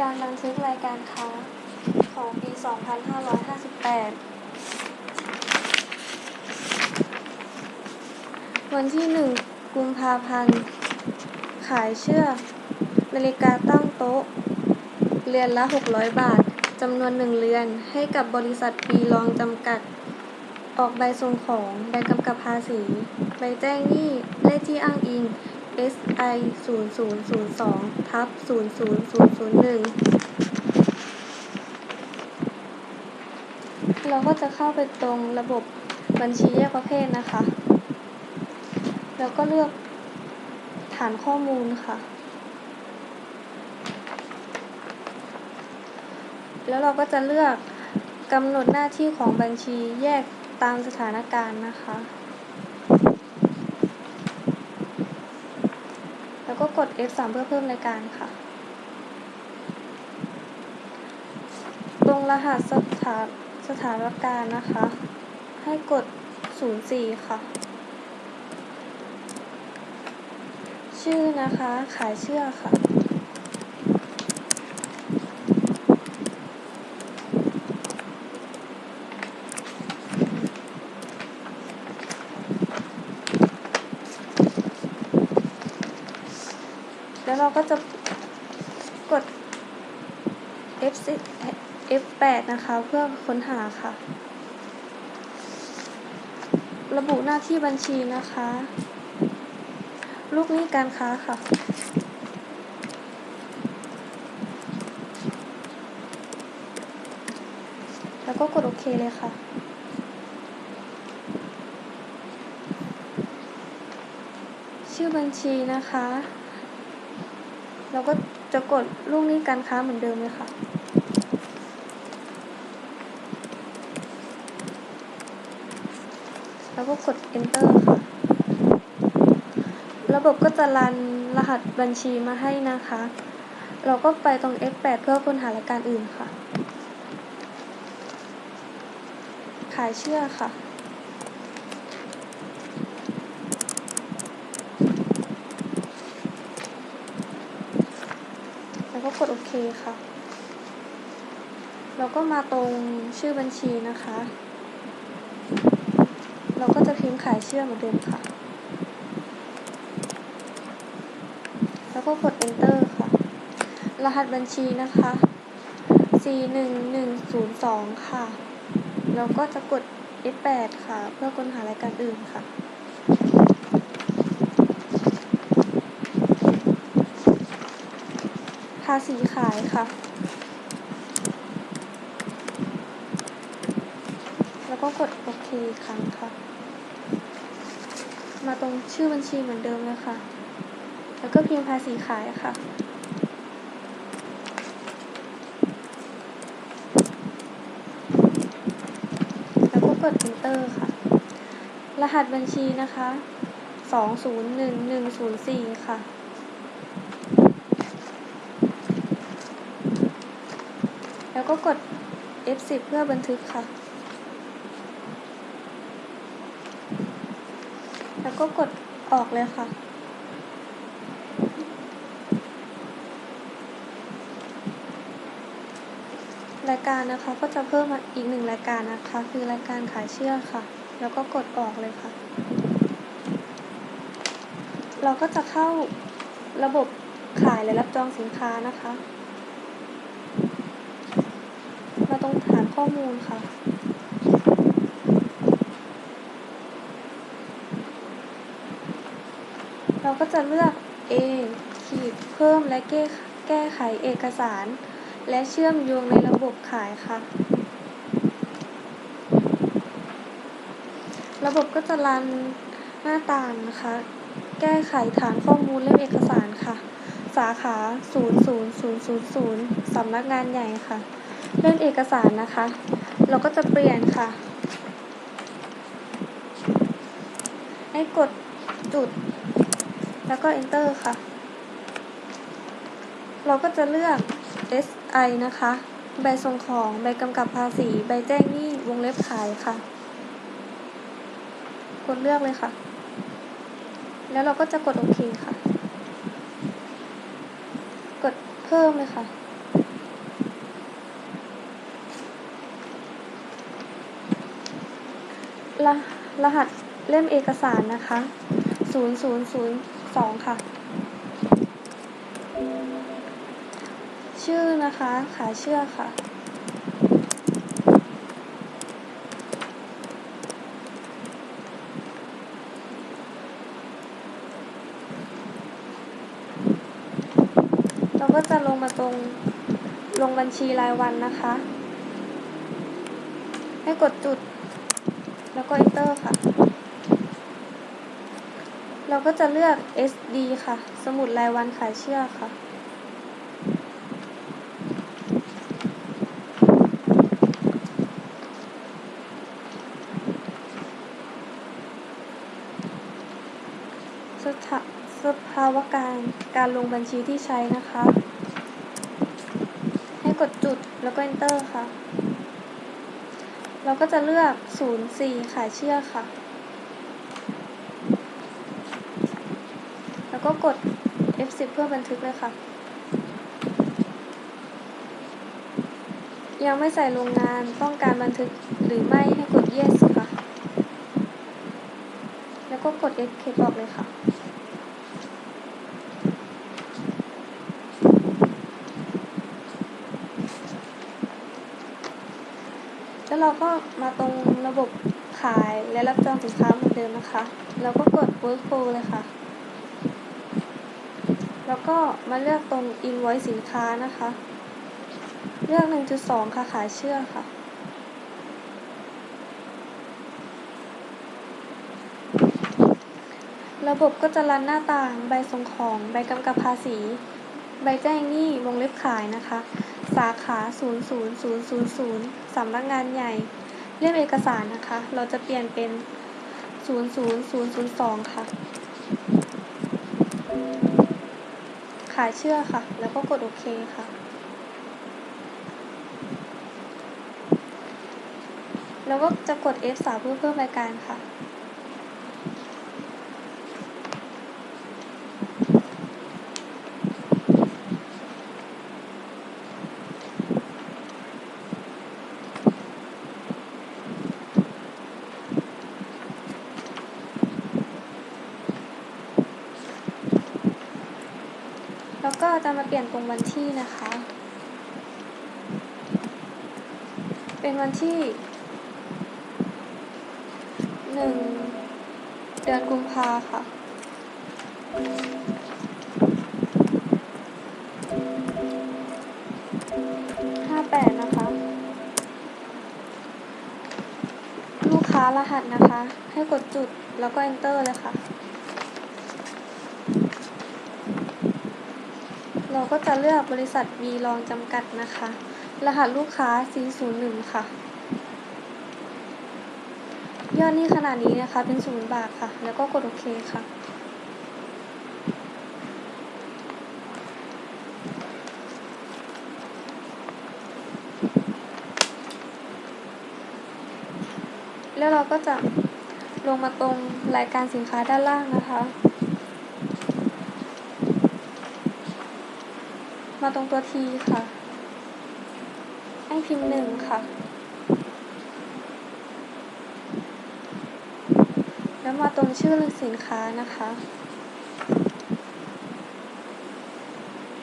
การบันทึกรายการค้าของปี 2558 วันที่ 1 กุมภาพันธ์ ขายเชือกนาฬิกาตั้งโต๊ะ เรือนละ 600 บาท จำนวน1เรือน ให้กับบริษัทปีรองจำกัด ออกใบส่งของ ใบกำกับภาษี ใบแจ้งหนี้ เลขที่อ้างอิง SI 0002ทับ00001เราก็จะเข้าไปตรงระบบบัญชีแยกประเภทนะคะ แล้วก็เลือกฐานข้อมูลค่ะ แล้วเราก็จะเลือกกำหนดหน้าที่ของบัญชีแยกตามสถานการณ์นะคะ แล้ว ก็กด F3 เพื่อเพิ่มรายการค่ะ ตรงรหัสสถานสถานการณ์นะคะ ให้กด 04 ค่ะ ชื่อนะคะ ขายเชื่อกค่ะ แล้วเราก็จะกด F10 F8 นะคะ เพื่อค้นหาค่ะ ระบุหน้าที่บัญชีนะคะ ลูกหนี้การค้าค่ะแล้วก็กดโอเคเลยค่ะ ชื่อบัญชีนะคะ เราก็จะกดลูกนี้การค้าเหมือนเดิมเลยค่ะ แล้วก็กด enter ค่ะ ระบบก็จะรันรหัสบัญชีมาให้นะคะ เราก็ไปตรง F8 เพื่อค้นหารายการอื่นค่ะ ขายเชื่อค่ะ แล้วก็กดโอเคค่ะ เราก็มาตรงชื่อบัญชีนะคะ เราก็จะพิมพ์ขายเชื่อเหมือนเดิมค่ะ แล้วก็กด enter ค่ะ รหัสบัญชีนะคะ 41102 ค่ะ แล้วก็จะกด F8 ค่ะ เพื่อค้นหารายการอื่นค่ะ ภาษีขายค่ะ แล้วก็กดโอเคครั้งค่ะ มาตรงชื่อบัญชีเหมือนเดิมเลยค่ะ แล้วก็พิมพ์ภาษีขายค่ะแล้วก็กด enter ค่ะ รหัสบัญชีนะคะ 201104 ค่ะ แล้วก็กด F10 เพื่อบันทึกค่ะ แล้วก็กดออกเลยค่ะ รายการนะคะก็จะเพิ่มมาอีกหนึ่งรายการนะคะ คือรายการขายเชือกค่ะ แล้วก็กดออกเลยค่ะ เราก็จะเข้าระบบขายและรับจองสินค้านะคะ มาตรงฐานข้ อมูลค่ะเราก็จะเลือก A ขีดเพิ่มและแก้แก้ไขเอกสาร และเชื่อมโยงในระบบขายค่ะ ระบบก็จะรันหน้าต่างนะคะ แก้ไขฐานข้อมูลเล่มเอกสารค่ะ สาขา 00000 สำนักงานใหญ่ค่ะ เรื่องเอกสารนะคะ เราก็จะเปลี่ยนค่ะ ให้กดจุด แล้วก็ enter ค่ะ เราก็จะเลือก SI นะคะ ใบส่งของ ใบกำกับภาษี ใบแจ้งหนี้ วงเล็บขายค่ะ กดเลือกเลยค่ะ แล้วเราก็จะกดโอเคค่ะ กดเพิ่มเลยค่ะ รรหัสเล่มเอกสารนะคะ0002ค่ะ ชื่อนะคะ ขาเชื่อค่ะเราก็จะลงมาตรงลงบัญชีรายวันนะคะ ให้กดจุด แล้วก็ enter ค่ะ เราก็จะเลือก SD ค่ะ สมุดรายวันขายเชื่อค่ะ สถาสภาวะการการลงบัญชีที่ใช้นะคะ ให้กดจุดแล้วก็ enter ค่ะ เราก็จะเลือก 04ขายเชื่อค่ะ แล้วก็กด F10 เพื่อบันทึกเลยค่ะ ยังไม่ใส่โรงงานต้องการบันทึกหรือไม่ให้กด yes ค่ะ แล้วก็กด escape ออกเลยค่ะ แล้ว เราก็มาตรงระบบขายและรับจองสินค้าเหมือนเดิมนะคะแล้วก็กด workflow เลยค่ะ แล้วก็มาเลือกตรง invoice สินค้านะคะ เลือก 1.2 ค่ะขายเชื่อค่ะ ระบบก็จะรันหน้าต่างใบส่งของ ใบกำกับภาษี ใบแจ้งหนี้วงเล็บขายนะคะ สาขา 00000สำนักงานใหญ่เล่มเอกสารนะคะ เราจะเปลี่ยนเป็น 00002 ค่ะ ขายเชื่อค่ะ แล้วก็กดโอเคค่ะแล้วก็จะกด F3 เพื่อเพิ่มรายการค่ะ แล้วก็จะมาเปลี่ยนตรงวันที่นะคะ เป็นวันที่หนึ่งเดือนกุมภาค่ะห้าแปดนะคะ ลูกค้ารหัสนะคะ ให้กดจุดแล้วก็ enter เลยค่ะ เรา ก็จะเลือกบริษัท V รองจำกัดนะคะ รหัสลูกค้า401 ค่ะ ยอดนี้ขนาดนี้นะคะเป็น0บาทค่ะ แล้วก็กดโอเคค่ะ แล้วเราก็จะลงมาตรงรายการสินค้าด้านล่างนะคะ มาตรงตัวทีค่ะ ให้พิมพ์หนึ่งค่ะ แล้วมาตรงชื่อสินค้านะคะ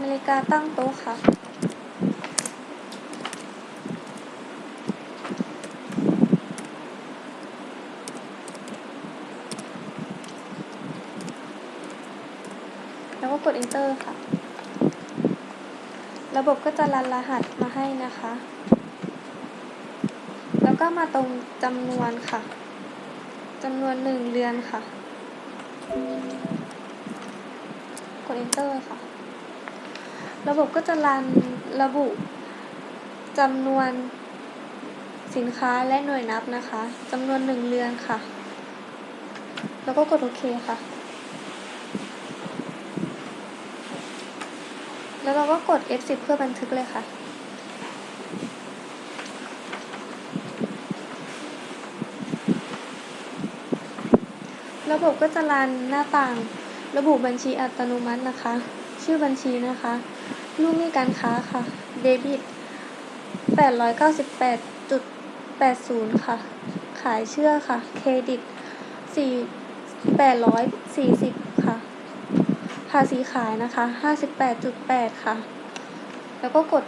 นาฬิกาตั้งโต๊ะค่ะแล้วก็กด enter ค่ะ ระบบก็จะรันรหัสมาให้นะคะ แล้วก็มาตรงจำนวนค่ะจำนวนหนึ่งเรือนค่ะ กด enter ค่ะ ระบบก็จะรันระบุจำนวนสินค้าและหน่วยนับนะคะจำนวนหนึ่งเรือนค่ะ แล้วก็กดโอเคค่ะ แล้วเราก็กด F10 เพื่อบันทึกเลยค่ะ ระบบก็จะรันหน้าต่าง ระบุบัญชีอัตโนมัตินะคะ ชื่อบัญชีนะคะ ลูกนี้การค้าค่ะ เดบิต 898.80 ค่ะ ขายเชื่อค่ะ เครดิต 4 840าษีขายนะคะห้าสิบแปดจุดแปดค่ะ แล้วก็กด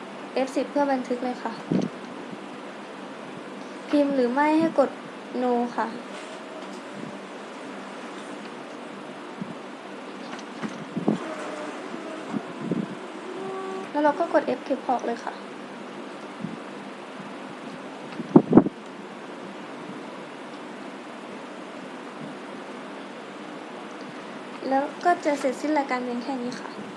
F10 เพื่อบันทึกเลยค่ะ พิมพ์หรือไม่ให้กด no ค่ะแล้วเราก็กด F เก็บออกเลยค่ะ แล้วก็ จะเสร็จสิ้นรายการเพียงแค่นี้ค่ะ